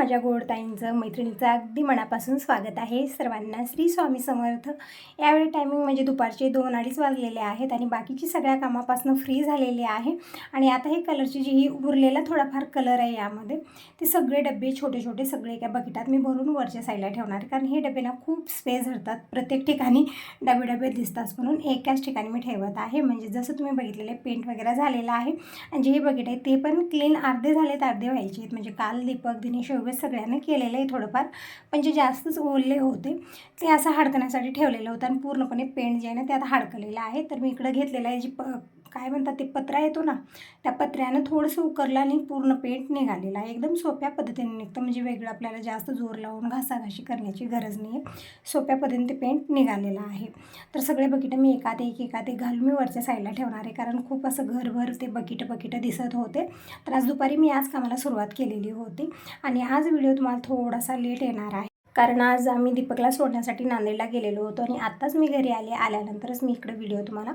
माझ्या गोडताईंचं मैत्रिणीचं अगदी मनापासून स्वागत आहे. सर्वांना श्री स्वामी समर्थ. यावेळी टायमिंग म्हणजे दुपारचे दोन अडीच वाजलेले आहेत आणि बाकीची सगळ्या कामापासून फ्री झालेली आहे. आणि आता हे कलरची जी ही उरलेला थोडाफार कलर आहे यामध्ये ते सगळे डबे छोटे छोटे सगळे एका बकेटात मी भरून वरच्या साईडला ठेवणार. आहे. कारण हे डबे ना खूप स्पेस धरतात. प्रत्येक ठिकाणी डबे डबे दिसतात म्हणून एकाच ठिकाणी मी ठेवत आहे. म्हणजे जसं तुम्ही बघितलेले पेंट वगैरे झालेलं आहे. आणि जे हे बकेट आहे ते पण क्लीन अर्धे झालेत अर्धे व्हायचे आहेत. म्हणजे काल दीपक दिनेश वगैरे सगळ्यांना केलेलं आहे थोडंफार. पण जे जास्तच ओरले होते. ते असं हाडकण्यासाठी ठेवलेलं होतं आणि पूर्णपणे पेंट जे आहे ना ते आता हाडकलेलं आहे. तर मी इकडं घेतलेलं आहे जी प काय म्हणतात ते पत्रा येतो ना त्या पत्र्यानं थोडंसं उकरलं आणि पूर्ण पेंट निघालेला आहे. एकदम सोप्या पद्धतीने निघतं म्हणजे वेगळं आपल्याला जास्त जोर लावून घासाघाशी करण्याची गरज नाही आहे. सोप्या पद्धतीने ते पेंट निघालेला आहे. तर सगळे बकिटं मी एकात एक एकात एक घालून मी वरच्या साईडला ठेवणार आहे कारण खूप असं घरभर ते बकिटं बकिटं दिसत होते. तर आज दुपारी मी आज कामाला सुरुवात केलेली होती. आणि आज व्हिडिओ तुम्हाला थोडासा लेट येणार आहे. कारण आज आम्ही दीपकला सोडण्यासाठी नांदेडला गेलेलो होतो आणि आत्ताच मी घरी आले आल्यानंतरच मी इकडं व्हिडिओ तुम्हाला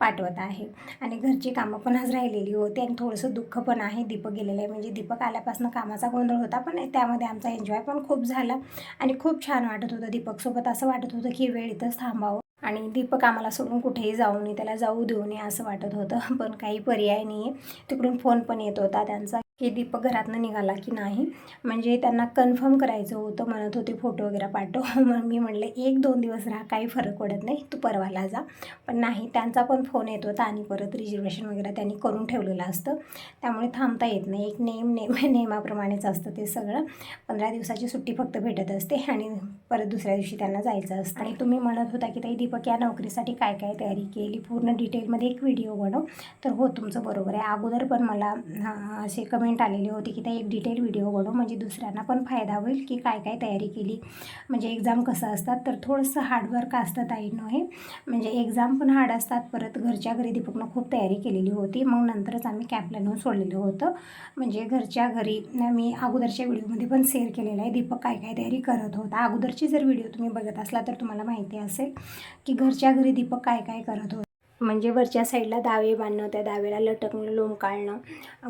पाठवत आहे. आणि घरची कामं पण आज राहिलेली होती आणि थोडंसं दुःख पण आहे. दीपक गेलेलं आहे. म्हणजे दीपक आल्यापासून कामाचा गोंधळ होता पण त्यामध्ये आमचा एन्जॉय पण खूप झाला आणि खूप छान वाटत होतं दीपकसोबत. असं वाटत होतं की वेळ इथंच थांबावं आणि दीपक आम्हाला सोडून कुठेही जाऊ नये त्याला जाऊ देऊ नये असं वाटत होतं. पण काही पर्याय नाही आहे तिकडून फोन पण येत होता. त्यांचा की दीपक घरातनं निघाला की नाही? म्हणजे त्यांना कन्फर्म करायचं होतं म्हणत होते फोटो वगैरे पाठव. मग मी म्हणले एक दोन दिवस राहा काही फरक पडत नाही तू परवाला जा. पण नाही त्यांचा पण फोन येत होता आणि परत रिजर्वेशन वगैरे त्यांनी करून ठेवलेलं असतं. त्यामुळे थांबता येत नाही. एक नेम नेम नेमाप्रमाणेच असतं ते सगळं. पंधरा दिवसाची सुट्टी फक्त भेटत असते आणि परत दुसऱ्या दिवशी त्यांना जायचं असतं. आणि तुम्ही म्हणत होता की ताई दीपक या नोकरीसाठी काय काय तयारी केली? पूर्ण डिटेलमध्ये एक व्हिडिओ बनव. तर हो तुमचं बरोबर आहे. अगोदर पण मला असे कमेंट आलेली होती की त्या एक डिटेल व्हिडिओ बनव म्हणजे दुसऱ्यांना पण फायदा होईल की काय काय तयारी केली. म्हणजे एक्झाम कसं असतात तर थोडंसं हार्डवर्क असतं ताईंनो हे. म्हणजे एक्झाम पण हार्ड असतात परत घरच्या घरी दीपकनं खूप तयारी केलेली होती. मग नंतरच आम्ही कॅम्पला नेऊन सोडलेलं होतं. म्हणजे घरच्या घरी मी अगोदरच्या व्हिडिओमध्ये पण शेअर केलेलं आहे दीपक काय काय तयारी करत होता. अगोदरची जर व्हिडिओ तुम्ही बघत असला तर तुम्हाला माहिती असेल की घरच्या घरी दीपक काय काय करत होता. म्हणजे वरच्या साईडला दावे बांधणं त्या दावेला लटकणं लोम काढणं.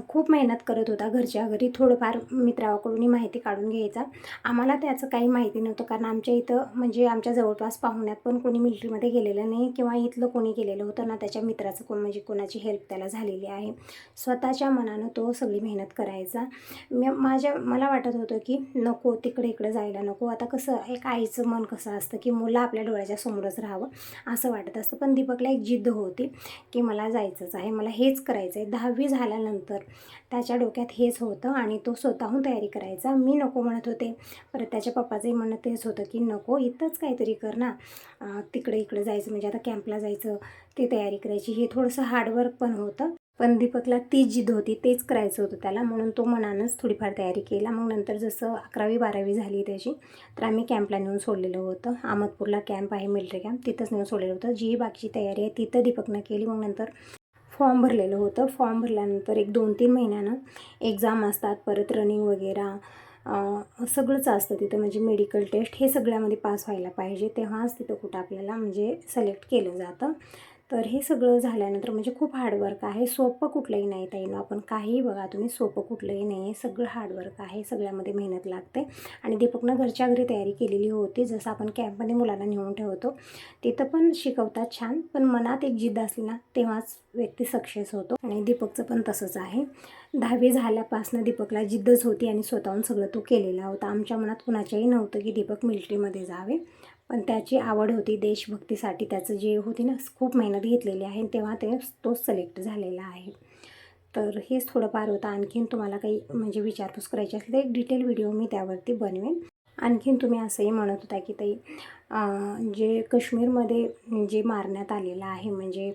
खूप मेहनत करत होता घरच्या घरी. थोडंफार मित्राकडूनही माहिती काढून घ्यायचा. आम्हाला त्याचं काही माहिती नव्हतं कारण आमच्या इथं म्हणजे आमच्या जवळपास पाहुण्यात पण कोणी मिलिटरीमध्ये गेलेलं नाही किंवा इथलं कोणी गेलेलं होतं ना त्याच्या मित्राचं कोण म्हणजे कोणाची हेल्प त्याला झालेली आहे. स्वतःच्या मनानं तो सगळी मेहनत करायचा. मी माझ्या मला वाटत होतं की नको तिकडे इकडे जायला नको. आता कसं एक आईचं मन कसं असतं की मुलं आपल्या डोळ्याच्या समोरच राहावं असं वाटत असतं. पण दीपकला एक जिद्द होती की मला जायचंच आहे. मला हेच करायचं आहे दहावी झाल्यानंतर त्याच्या डोक्यात हेच होतं आणि तो स्वतःहून तयारी करायचा. मी नको म्हणत होते. परत त्याच्या पप्पाचंही म्हणणं तेच होतं की नको इथंच काहीतरी कर ना. तिकडे इकडे जायचं म्हणजे आता कॅम्पला जायचं ती तयारी करायची. हे थोडंसं हार्डवर्क पण होतं. पण दीपकला तीच जिद होती तेच करायचं होतं त्याला. म्हणून तो मनानंच थोडीफार तयारी केला. मग नंतर जसं अकरावी बारावी झाली त्याची तर आम्ही कॅम्पला नेऊन सोडलेलं होतं. अहमदपूरला कॅम्प आहे मिलिटरी कॅम्प. तिथंच नेऊन सोडलेलं होतं. जी बाकीची तयारी आहे तिथं दीपकनं केली. मग नंतर फॉर्म भरलेलं होतं. फॉर्म भरल्यानंतर एक दोन तीन महिन्यानं एक्झाम असतात. परत रनिंग वगैरे सगळंच असतं तिथं. म्हणजे मेडिकल टेस्ट हे सगळ्यामध्ये पास व्हायला पाहिजे. तेव्हाच तिथं कुठं आपल्याला म्हणजे सिलेक्ट केलं जातं. तर हे सगळं झाल्यानंतर म्हणजे खूप हार्डवर्क आहे. सोपं कुठलंही नाही ताईनं. आपण काहीही बघा तुम्ही सोपं कुठलंही नाही आहे. सगळं हार्डवर्क आहे. सगळ्यामध्ये मेहनत लागते. आणि दीपकनं घरच्या घरी तयारी केलेली होती. जसं आपण कॅम्पमध्ये मुलांना नेऊन ठेवतो. तिथं पण शिकवतात छान. पण मनात एक जिद्द असली ना तेव्हाच व्यक्ती सक्सेस होतो. आणि दीपकचं पण तसंच आहे. दहावी झाल्यापासनं दीपकला जिद्दच होती आणि स्वतःहून सगळं तो केलेला होता. आमच्या मनात कुणाच्याही नव्हतं की दीपक मिलिटरीमध्ये जावे. पण त्याची आवड होती देशभक्तीसाठी. त्याचं जे होती ना खूप मेहनत घेतलेली आहे तेव्हा ते तो सिलेक्ट झालेला आहे. तर हेच थोडंफार होतं. आणखीन तुम्हाला काही म्हणजे विचारपूस करायची असली तर एक डिटेल व्हिडिओ मी त्यावरती बनवेन. आणखीन तुम्ही असंही म्हणत होता की ताई जे कश्मीरमध्ये जे मारण्यात आलेलं आहे म्हणजे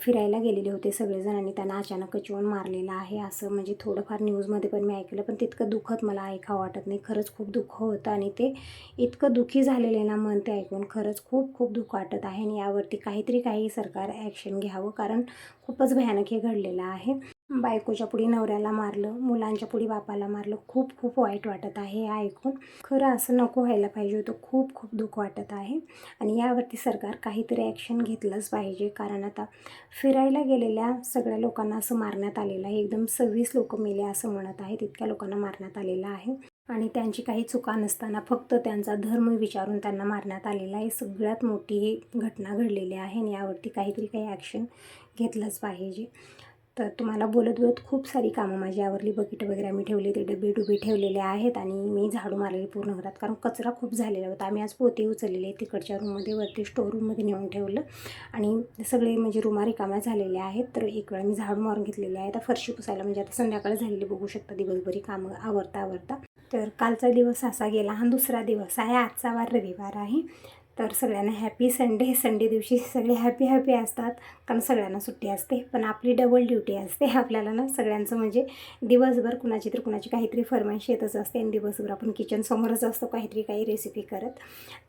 फिरायला गेलेले होते सगळेजण आणि त्यांना अचानकच येऊन मारलेलं आहे असं म्हणजे थोडंफार न्यूजमध्ये पण मी ऐकलं. पण तितकं दुःखद मला ऐकावं वाटत नाही. खरंच खूप दुःख होतं आणि ते इतकं दुःखी झालेलं आहे ना मन ते ऐकून खरंच खूप खूप दुःख वाटत आहे. आणि यावरती काहीतरी काही सरकार ॲक्शन घ्यावं कारण खूपच भयानक हे घडलेलं आहे. बायकोच्या पुढे नवऱ्याला मारलं मुलांच्या पुढे बापाला मारलं खूप खूप वाईट वाटत आहे हे ऐकून. खरं असं नको व्हायला पाहिजे होतं खूप खूप दुःख वाटत आहे. आणि यावरती सरकार काहीतरी ॲक्शन घेतलंच पाहिजे कारण आता फिरायला गेलेल्या सगळ्या लोकांना असं मारण्यात आलेलं आहे. एकदम सव्वीस लोक मेले असं म्हणत आहेत इतक्या लोकांना मारण्यात आलेलं आहे. आणि त्यांची काही चुका नसताना फक्त त्यांचा धर्म विचारून त्यांना मारण्यात आलेला आहे. सगळ्यात मोठी ही घटना घडलेली आहे आणि यावरती काहीतरी काही ॲक्शन घेतलंच पाहिजे. तर तुम्हाला बोलत बोलत खूप सारी कामं माझी आवरली. बकेट वगैरे आम्ही ठेवले ते डबे डुबे ठेवलेले आहेत आणि मी झाडू मारलेली पूर्ण घरात कारण कचरा खूप झालेला होता. आम्ही आज पोते उचललेले तिकडच्या रूममध्ये वरती स्टोर रूममध्ये नेऊन ठेवलं. आणि सगळे म्हणजे रुमा रिकाम्या झालेल्या आहेत. तर एक वेळा मी झाडू मारून घेतलेले आहे. आता फरशी पुसायला म्हणजे आता संध्याकाळ झालेली बघू शकता दिवसभरी कामं आवरता आवरता तर कालचा दिवस असा गेला. हा दुसरा दिवस आहे. आजचा वार रविवार आहे. तर सगळ्यांना हॅपी संडे संडे दिवशी सगळे हॅपी हॅपी असतात. कारण सगळ्यांना सुट्टी असते. पण आपली डबल ड्युटी असते. आपल्याला ना सगळ्यांचं म्हणजे दिवसभर कुणाची तर कुणाची काहीतरी फरमाईश येतच असते. आणि दिवसभर आपण किचनसमोरच असतो. काहीतरी काही रेसिपी करत.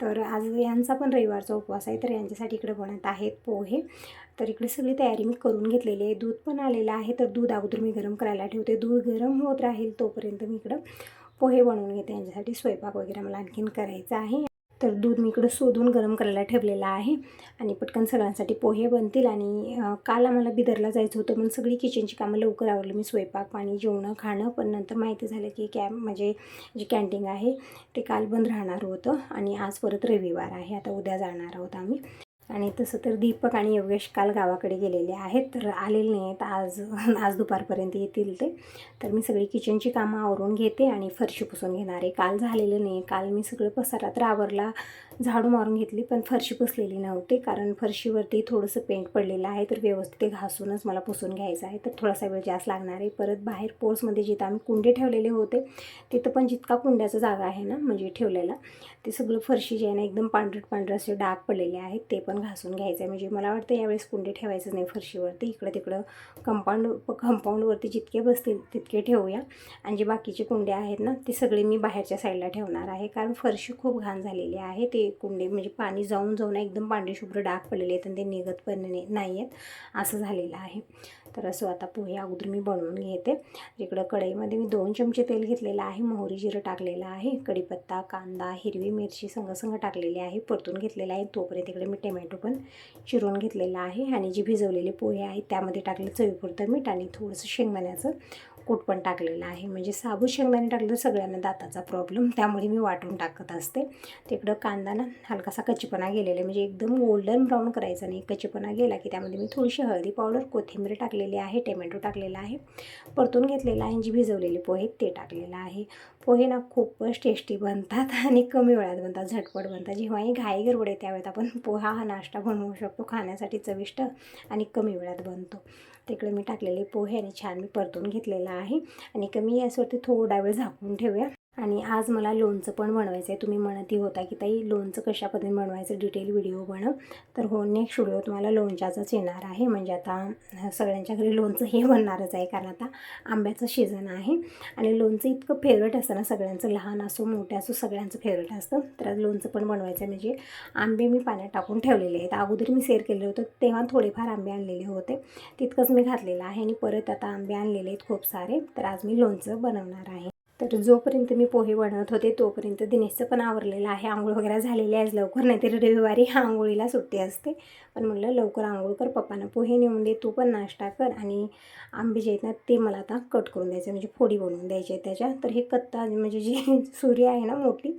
तर आज यांचा पण रविवारचा उपवास आहे. तर यांच्यासाठी इकडे बनत आहेत पोहे. तर इकडे सगळी तयारी मी करून घेतलेली आहे. दूध पण आलेलं आहे. तर दूध अगोदर मी गरम करायला ठेवते. दूध गरम होत राहील तोपर्यंत मी इकडं पोहे बनवून घेते. यांच्यासाठी स्वयंपाक वगैरे मला आणखीन करायचा आहे. तर दूध मी इकडं शोधून गरम करायला ठेवलेलं आहे. आणि पटकन सगळ्यांसाठी पोहे बनतील. आणि काल आम्हाला बिदरला जायचं होतं पण सगळी किचनची कामं लवकर आवरली. मी स्वयंपाक पाणी जेवणं खाणं पण नंतर माहिती झालं की कॅब म्हणजे जे कॅन्टीन आहे ते काल बंद राहणार होतं. आणि आज परत रविवार आहे. आता उद्या जाणार आहोत आम्ही. आणि तसं तर दीपक आणि योगेश काल गावाकडे गेलेले आहेत. तर आलेले नाही आहेत आज आज दुपारपर्यंत येतील ते. तर मी सगळी किचनची कामं आवरून घेते आणि फरशी पुसून घेणार आहे. काल झालेलं नाही काल मी सगळं पसारा तर आवरला झाडू मारून घेतली पण फरशी पुसलेली नव्हती. कारण फरशीवरती थोडंसं पेंट पडलेलं आहे. तर व्यवस्थित ते घासूनच मला पुसून घ्यायचं आहे. तर थोडासा वेळ जास्त लागणार आहे. परत बाहेर पोर्समध्ये जिथं आम्ही कुंडे ठेवलेले होते तिथं पण जितका कुंड्याचा जागा आहे ना म्हणजे ठेवलेला ते सगळं फरशी जे आहे ना एकदम पांढरट पांढरं असे डाग पडलेले आहेत. ते पण घासून घ्यायचं आहे म्हणजे मला वाटतं यावेळेस कुंडे ठेवायचं नाही फरशीवरती. इकडं तिकडं कंपाऊंड कंपाऊंडवरती जितके बसतील तितके ठेवूया. आणि जे बाकीचे कुंडे आहेत ना ते सगळे मी बाहेरच्या साईडला ठेवणार आहे. कारण फरशी खूप घाण झालेली आहे. ते कुंडे म्हणजे पाणी जाऊन जाऊन एकदम पांढरे शुभ्र डाग पडलेले आहेत आणि ते निघत पण नाही आहेत असं झालेलं आहे. तर असं आता पोहे अगोदर मी बनवून घेते. इकडं कढईमध्ये मी दोन चमचे तेल घेतलेलं आहे. मोहरी जिरं टाकलेलं आहे. कढीपत्ता कांदा हिरवी मिरची संगसंग संग टाकलेली आहे. परतून घेतलेला आहे. तोपर्यंत इकडे मी टोमॅटो पण चिरून घेतलेला आहे. आणि जी भिजवलेले पोहे आहेत त्यामध्ये टाकले चवीपुरतं मीठ आणि थोडंसं शेंगदाण्याचं कूट पण टाकलेलं आहे. म्हणजे साबूत शेंगदाणे टाकलं तर सगळ्यांना दाताचा प्रॉब्लेम त्यामुळे मी वाटून टाकत असते. तिकडं कांदा ना हलकासा कच्चीपणा गेलेला आहे. म्हणजे एकदम गोल्डन ब्राऊन करायचा नाही. कच्चीपणा गेला की त्यामध्ये मी थोडीशी हळदी पावडर कोथिंबीर टाकलेली आहे टेमॅटो टाकलेला आहे. परतून घेतलेला आहे जी भिजवलेले पोहे ते टाकलेलं आहे. पोहे ना खूपच टेस्टी बनतात आणि कमी वेळात बनतात झटपट बनतात. जेव्हाही घाई गडबड आहे त्यावेळेत आपण पोहा हा नाश्ता बनवू शकतो. खाण्यासाठी चविष्ट आणि कमी वेळात बनतो. तिकडे मी टाकलेले पोहे आणि छान मी परतून घेतलेला आहे. आणि कमी गॅसवरती थोडा वेळ झाकून ठेवूया. आणि आज मला लोणचं पण बनवायचं आहे तुम्ही म्हणतही होता की ताई लोणचं कशा पद्धतीने बनवायचं? डिटेल व्हिडिओ बनव. तर हो नेक्स्ट व्हिडिओ तुम्हाला लोणच्याचाच येणार आहे. म्हणजे आता सगळ्यांच्या घरी लोणचं हे बनणारच आहे कारण आता आंब्याचं सीझन आहे. आणि लोणचं इतकं फेवरेट असतं ना सगळ्यांचं लहान असो मोठं असो सगळ्यांचं फेवरेट असतं. तर आज लोणचं पण बनवायचं आहे म्हणजे आंबे मी पाण्यात टाकून ठेवलेले आहेत. अगोदर मी सेर केलेलं होतं तेव्हा थोडेफार आंबे आणलेले होते. तितकंच मी घातलेलं आहे आणि परत आता आंबे आणलेले आहेत खूप सारे. तर आज मी लोणचं बनवणार आहे. तर जोपर्यंत मी पोहे बनवत होते तोपर्यंत दिनेशचं पण आवरलेलं आहे. आंघोळ वगैरे झालेली आहे लवकर नाहीतरी रविवारी आंघोळीला सुट्टी असते. पण म्हटलं लवकर आंघोळ कर पप्पांना पोहे नेऊन दे तू पण नाश्ता कर आणि आंबे जे आहेत ना ते मला आता कट करून द्यायचे म्हणजे फोडी बनवून द्यायची आहे त्याच्या. तर हे कत्ता म्हणजे जी सुरी आहे ना मोठी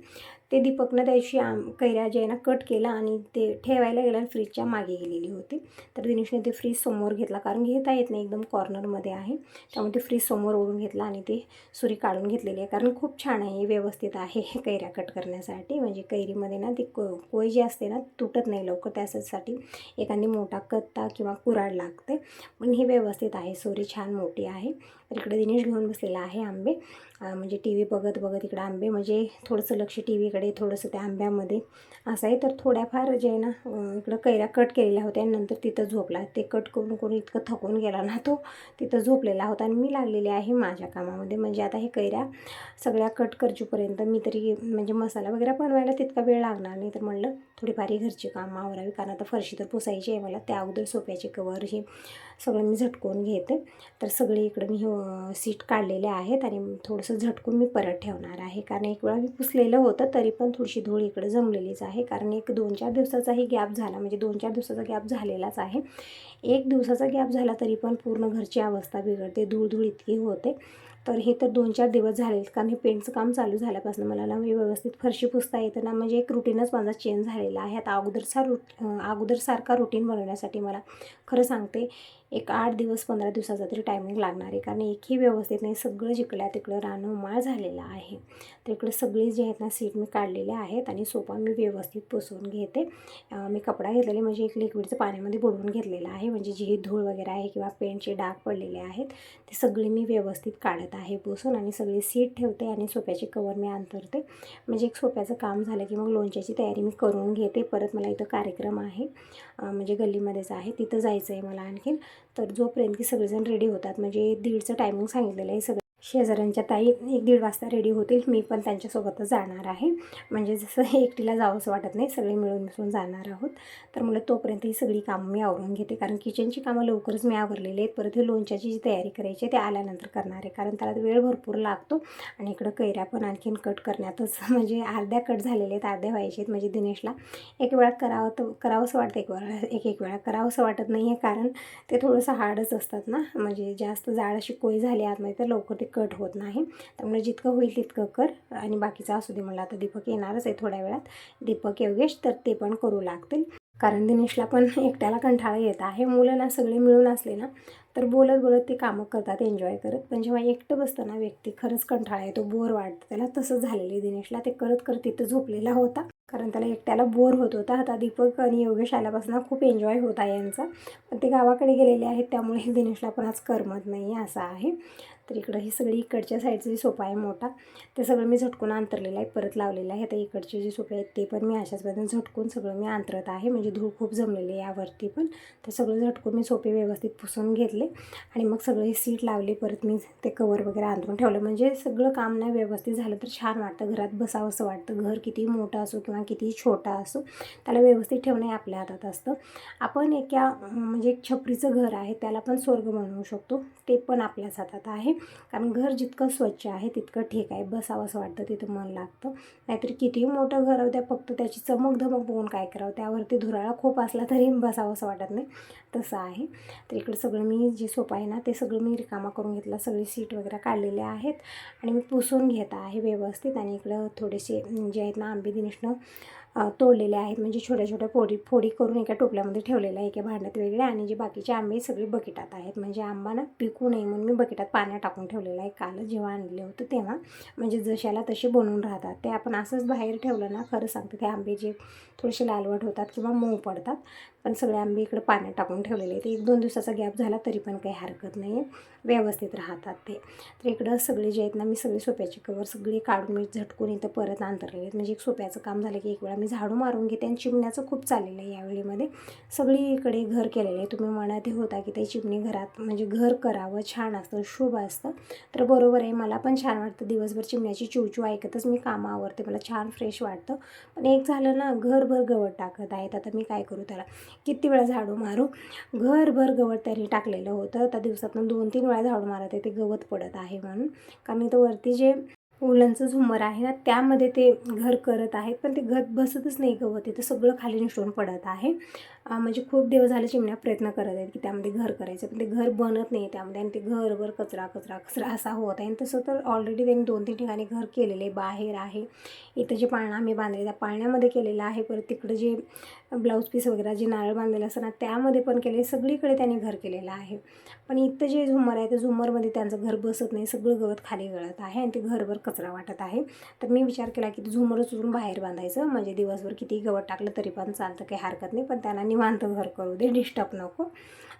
ते दीपकनं त्याची आम कैऱ्या जे आहे ना कट केला आणि ते ठेवायला गेला फ्रीजच्या मागे गेलेली होती. तर दिनेशने ते फ्रीज समोर घेतला कारण घेता येत नाही एकदम कॉर्नरमध्ये आहे. त्यामुळे ते फ्रीज समोर ओढून घेतला आणि ते सुरी काढून घेतलेली आहे. कारण खूप छान आहे व्यवस्थित आहे कैऱ्या कट करण्यासाठी. म्हणजे कैरीमध्ये ना ती को कोय जी असते ना तुटत नाही लवकर त्यासाठी एखादी मोठा कत्ता किंवा कुराड लागते. पण हे व्यवस्थित आहे सुरी छान मोठी आहे. तर इकडे दिनेश घेऊन बसलेला आहे आंबे. म्हणजे टी व्ही बघत बघत इकडं आंबे. म्हणजे थोडंसं लक्ष टी व्हीकडे थोडंसं त्या आंब्यामध्ये असं आहे. तर थोड्याफार जे आहे ना इकडं कैऱ्या कट केलेल्या होत्या. नंतर तिथं झोपला. ते कट करून करून इतकं थकून गेला ना तो तिथं झोपलेला होता. आणि मी लागलेली आहे माझ्या कामामध्ये. म्हणजे आता हे कैऱ्या सगळ्या कट करजूपर्यंत मी तरी म्हणजे मसाला वगैरे बनवायला तितका वेळ लागणार नाही. तर म्हणलं थोडीफार घरची कामं आवरावी. कारण आता फरशी तर पुसायची आहे. मला त्या अगोदर सोप्याचे कवर हे सगळं मी झटकून घेते. तर सगळे इकडं मी सीट काढलेले आहेत आणि थोडंसं झटकून मी परत ठेवणार आहे. कारण एक वेळा मी पुसलेलं होतं तरी पण थोडीशी धूळ इकडे जमलेलीच आहे. कारण एक दोन चार दिवसाचाही गॅप झाला म्हणजे दोन चार दिवसाचा गॅप झालेलाच आहे. एक दिवसाचा गॅप झाला तरी पण पूर्ण घरची अवस्था बिघडते धूळ धूळ इतकी होते. तर हे तर दोन चार दिवस झाले कारण हे पेंटचं काम चालू झाल्यापासून मला ना मी व्यवस्थित फरशी पुसता येतं ना म्हणजे एक रुटीनच माझा चेंज झालेला आहे. आता अगोदरचा रूट अगोदरसारखा रुटीन बनवण्यासाठी मला खरं सांगते एक आठ दिवस पंधरा दिवसाचा तरी टायमिंग लागणार आहे. कारण एकही व्यवस्थित नाही सगळं जिकडल्या तिकडं रानोमाळ झालेलं आहे. तर इकडे सगळे जे आहेत ना सीट मी काढलेल्या आहेत आणि सोफा मी व्यवस्थित पुसवून घेते. मी कपडा घेतलेले म्हणजे एक लिक्विडचं पाण्यामध्ये बुडवून घेतलेलं आहे. म्हणजे जी धूळ वगैरे आहे किंवा पेंटचे डाग पडलेले आहेत ते सगळे मी व्यवस्थित काढत आहे पुसून आणि सगळी सीट ठेवते आणि सोप्याचे कवर मी अंतरते. म्हणजे एक सोप्याचं काम झालं की मग लोणच्याची तयारी मी करून घेते. परत मला इथं कार्यक्रम आहे म्हणजे गल्लीमध्येच आहे. तिथं जायचं आहे मला आणखीन. तर जोपर्यंत की सगळेजण रेडी होतात म्हणजे दीडचं टायमिंग सांगितलेलं आहे सगळं शेजाऱ्यांच्या ताई एक दीड वाजता रेडी होतील. मी पण त्यांच्यासोबतच जाणार आहे. म्हणजे जसं एकटीला जावंसं वाटत नाही. सगळे मिळून मिसळून जाणार आहोत. तर मला तोपर्यंत ही सगळी कामं मी आवरून घेते. कारण किचनची कामं लवकरच मी आवरलेली आहेत. परत हे लोणच्याची जी तयारी करायची ते आल्यानंतर करणार आहे. कारण त्याला वेळ भरपूर लागतो. आणि इकडं कैऱ्या पण आणखीन कट करण्यातच म्हणजे अर्ध्या कट झालेले आहेत. अर्ध्या व्हायचे आहेत म्हणजे दिनेशला. एक वेळा करावं तर करावंसं वाटतं एक वेळा. एक एक वेळा करावंसं वाटत नाही आहे कारण ते थोडंसं हार्डच असतात ना. म्हणजे जास्त जाड अशी कोळी झाली आतमध्ये तर लवकर ते कट होत नाही. त्यामुळे जितकं होईल तितकं कर. आणि बाकीचं असू दे म्हणलं आता दीपक येणारच आहे थोड्या वेळात. दीपक योगेश तर ते पण करू लागतील. कारण दिनेशला पण एकट्याला कंठाळा येत आहे. मुलं ना सगळे मिळून असले ना तर बोलत बोलत ते कामं करतात एन्जॉय करत. पण जेव्हा एकटं बसताना व्यक्ती खरंच कंठाळा येतो बोर वाटतं. त्याला तसंच झालेलं आहे दिनेशला. ते करत करत तिथं झोपलेला होता. कारण त्याला एकट्याला बोर होत होता. आता दीपक आणि योगेश आल्यापासून खूप एन्जॉय होता यांचा. पण ते गावाकडे गेलेले आहेत त्यामुळे दिनेशला पण आज करमत नाही आहे असं आहे. तर इकडं ही सगळी इकडच्या साईडचं जे सोफा आहे मोठा. ते सगळं मी झटकून अंतरलेलं आहे परत लावलेलं आहे. आता इकडचे जे सोफे आहेत ते पण मी अशाच पद्धतीने झटकून सगळं मी अंतरत आहे. म्हणजे धूळ खूप जमलेली आहे यावरती पण. तर सगळं झटकून मी सोपे व्यवस्थित पुसून घेतले. आणि मग सगळे हे सीट लावले परत मी ते कवर वगैरे अंतरून ठेवलं. म्हणजे सगळं काम नाही व्यवस्थित झालं तर छान वाटतं. घरात बसावं असं वाटतं. घर किती मोठं असो किंवा किती छोटा असो त्याला व्यवस्थित ठेवणे आपल्या हातात असतं. आपण एका म्हणजे एक छपरीचं घर आहे त्याला पण स्वर्ग म्हणू शकतो. ते पण आपल्याच हातात आहे. कारण घर जितकं स्वच्छ आहे तितकं ठीक आहे. बसावं असं वाटतं तिथं मन लागतं. नाहीतर कितीही मोठं घर होत्या फक्त त्याची चमक धमक बघून काय करावं त्यावरती धुराळा खूप असला तरी बसावं असं वाटत नाही. तसं आहे. तर इकडं सगळं मी जे सोपं आहे ना ते सगळं मी रिकामा करून घेतलं. सगळी सीट वगैरे काढलेले आहेत आणि मी पुसून घेत आहे व्यवस्थित. आणि इकडं थोडेसे जे आहेत ना आंबे दिनेशनं तोडलेले आहेत. म्हणजे छोट्या छोट्या फोडी फोडी करून एका टोपल्यामध्ये ठेवलेल्या आहे एका भांड्यात वेगळे आणि जे बाकीचे आंबे सगळे बकेटात आहेत. म्हणजे आंबा ना पिकू नये म्हणून मी बकेटात पाण्यात टाकून ठेवलेलं आहे. काल जेव्हा आणले होतं तेव्हा. म्हणजे जशाला तसे बनवून राहतात. ते आपण असंच बाहेर ठेवलं ना खरं सांगते ते आंबे जे थोडेसे लालवट होतात किंवा मऊ पडतात. पण सगळे आंबे इकडे पाण्यात टाकून ठेवलेले आहेत. एक दोन दिवसाचा गॅप झाला तरी पण काही हरकत नाही आहे व्यवस्थित राहतात ते. तर इकडं सगळे जे आहेत ना मी सगळे सोप्याचे कवर सगळे काढून मी झटकून इथं परत अंतरलेले आहेत. म्हणजे एक सोप्याचं काम झालं की एक वेळा मी झाडू मारून घेते आणि चिमण्याचं खूप चाललेलं आहे यावेळीमध्ये सगळीकडे घर केलेलं आहे. तुम्ही म्हणत होता की ते चिमणी घरात म्हणजे घर करावं छान असतं शुभ असतं. तर बरोबर आहे मला पण छान वाटतं. दिवसभर चिमण्याची चिवचिव ऐकतच मी कामं आवरते. मला छान फ्रेश वाटतं. पण एक झालं ना घरभर गवत टाकत आहेत. आता मी काय करू त्याला? किती वेळा झाडू मारू? घरभर गवत त्यांनी टाकलेलं होतं. त्या दिवसातून दोन तीन वेळा झाडू मारत आहे ते गवत पडत आहे म्हणून. कारण इथं वरती जे उलनचं झुमर आहे ना त्यामध्ये ते घर करत आहेत पण ते घर बसतच नाही गवत इथं सगळं खाली निसटून पडत आहे. म्हणजे खूप दिवस झाले चिमण्या प्रयत्न करत आहेत की त्यामध्ये घर करायचं पण ते घर बनत नाही त्यामध्ये आणि ते घरभर कचरा कचरा कचरा असा होत आहे. आणि तसं तर ऑलरेडी त्यांनी दोन तीन ठिकाणी घर केलेले बाहेर आहे. इथं जे पाळणा आम्ही बांधले त्या पाळण्यामध्ये केलेलं आहे. परत तिकडं जे ब्लाऊज पीस वगैरे जे नारळ बांधलेलं असतं ना त्यामध्ये पण केले सगळीकडे त्यांनी घर केलेलं आहे. पण इथं जे झुमर आहे त्या झुमरमध्ये त्यांचं घर बसत नाही. सगळं गवत खाली गळत आहे आणि ते घरभर कचरा वाटत आहे. तर मी विचार केला की झुमर झुमरच उचलून बाहेर बांधायचं. म्हणजे दिवसभर किती गवत टाकलं तरी पण चालतं काही हरकत नाही. पण त्यांना निवांत घर करू दे डिस्टर्ब नको.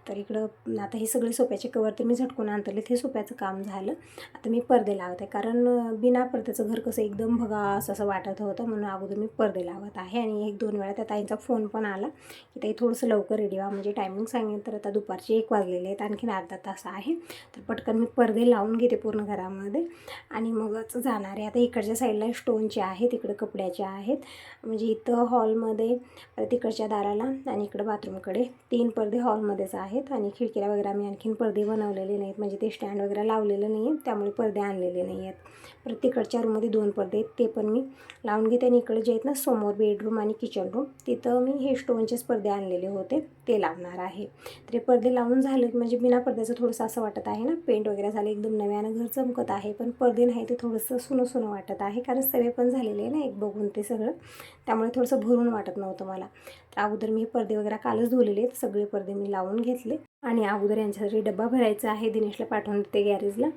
तर इकडं आता हे सगळे सोप्याचे कवर तर मी झटकून आणतले हे सोप्याचं काम झालं. आता मी पडदे लावत. आहे कारण बिना पडद्याचं घर कसं एकदम बघा असं वाटत होतं. म्हणून अगोदर मी पडदे लावत आहे. आणि एक दोन वेळा त्या ताईंचा फोन पण आला की ताई थोडंसं लवकर रेडी व्हा. म्हणजे टायमिंग सांगेन तर आता दुपारचे एक वाजलेले आहेत. आणखीन अर्धा तास आहे. तर पटकन मी पडदे लावून घेते पूर्ण घरामध्ये. आणि मगच जाणार आहे. आता इकडच्या साईडला स्टोनचे आहेत. इकडे कपड्याचे आहेत. म्हणजे इथं हॉलमध्ये तिकडच्या दाराला आणि आणि इकडं बाथरूमकडे तीन पडदे हॉलमध्येच आहेत. आहेत आणि खिडकीला वगैरे आम्ही आणखीन पडदे बनवलेले नाहीत. म्हणजे ते स्टँड वगैरे लावलेलं नाही आहे त्यामुळे पडदे आणलेले नाही आहेत. परत तिकडच्या रूममध्ये दोन पडदे आहेत ते पण मी लावून घेते. आणि इकडे जे आहेत ना समोर बेडरूम आणि किचन रूम तिथं मी हे स्टोनचेच पडदे आणलेले होते ते लावणार आहे. तर हे पडदे लावून झाले म्हणजे बिना पडद्याचं थोडंसं असं वाटत आहे ना पेंट वगैरे झालं एकदम नव्यानं घर चमकत आहे. पण पडदे नाही ते थोडंसं सुनं सुनं वाटत आहे कारण सवय पण झालेले आहे ना एक बघून ते सगळं. त्यामुळे थोडंसं भरून वाटत नव्हतं मला. तर अगोदर मी हे पडदे वगैरे कालच धुवलेले आहेत. सगळे पडदे मी लावून घेतले. आणि अगोदर यांच्यासाठी डब्बा भरायचा आहे दिनेशला पाठवून देते गॅरेजला.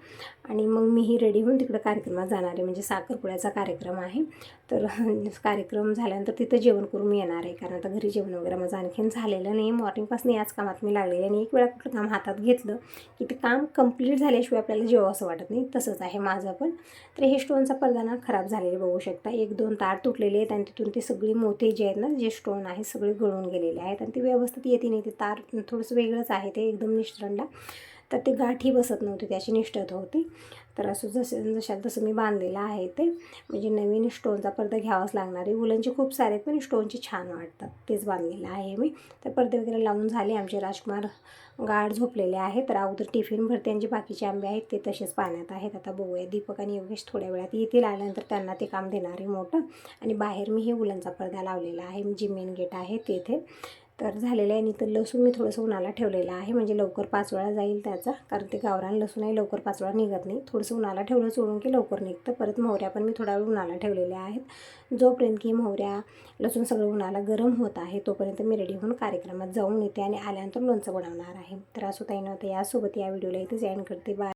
आणि मग मीही रेडी होऊन तिकडं कार्यक्रमात जाणार आहे. म्हणजे साखरपुड्याचा कार्यक्रम आहे. तर कार्यक्रम झाल्यानंतर तिथं जेवण करून मी येणार आहे. कारण आता घरी जेवण वगैरे माझं आणखीन झालेलं नाही. मॉर्निंगपासून याच कामात मी लागलेली आणि एक वेळा कुठलं काम हातात घेतलं की ते काम कंप्लीट झाल्याशिवाय आपल्याला जेव्हा असं वाटत नाही. तसंच आहे माझं पण. तर हे स्टोनचा पडदा ना खराब झालेले बघू शकता. एक दोन तार तुटलेले आहेत आणि तिथून ते सगळे मोठे जे आहेत ना जे स्टोन आहेत सगळे गळून गेलेले आहेत आणि ते व्यवस्थित येते नाही. ते तार थोडंसं वेगळंच आहे. ते एकदम निष्ठरंडा तर ते गाठी बसत नव्हती त्याची निष्ठत होती. तर असं जसं जशा तसं मी बांधलेलं आहे ते म्हणजे नवीन स्टोनचा पडदा घ्यावाच लागणार आहे. वुलनचे खूप सारे आहेत पण स्टोनचे छान वाटतात. तेच बांधलेलं आहे मी. तर पडदे वगैरे लावून झाले. आमचे राजकुमार गाड झोपलेले आहे तर अगोदर टिफिन भरते आणि जे बाकीचे आंबे आहेत ते तसेच पाण्यात आहेत. आता बघूया दीपक आणि योगेश थोड्या वेळात येतील. आल्यानंतर त्यांना ते काम देणार आहे मोठं. आणि बाहेर मी हे वुलनचा पडदा लावलेला आहे. जी मेन गेट आहे तेथे. तर झालेलं आहे आणि तर लसूण मी थोडंसं उन्हाला ठेवलेलं आहे. म्हणजे लवकर पाचोळा जाईल त्याचा. कारण ते गावरान लसूण आहे लवकर पाचोळा निघत नाही. थोडंसं उन्हाला ठेवलं सोडून की लवकर निघतं. परत मोहऱ्या पण मी थोडा वेळ उन्हाला ठेवलेल्या आहेत. जोपर्यंत की मोहऱ्या लसूण सगळं उन्हाला गरम होत आहे तोपर्यंत मी रेडी होऊन कार्यक्रमात जाऊन येते आणि आल्यानंतर लोणचं बनवणार आहे. तर असं ताईनं नव्हतं यासोबत या व्हिडिओला इथेच एंड करते. बाय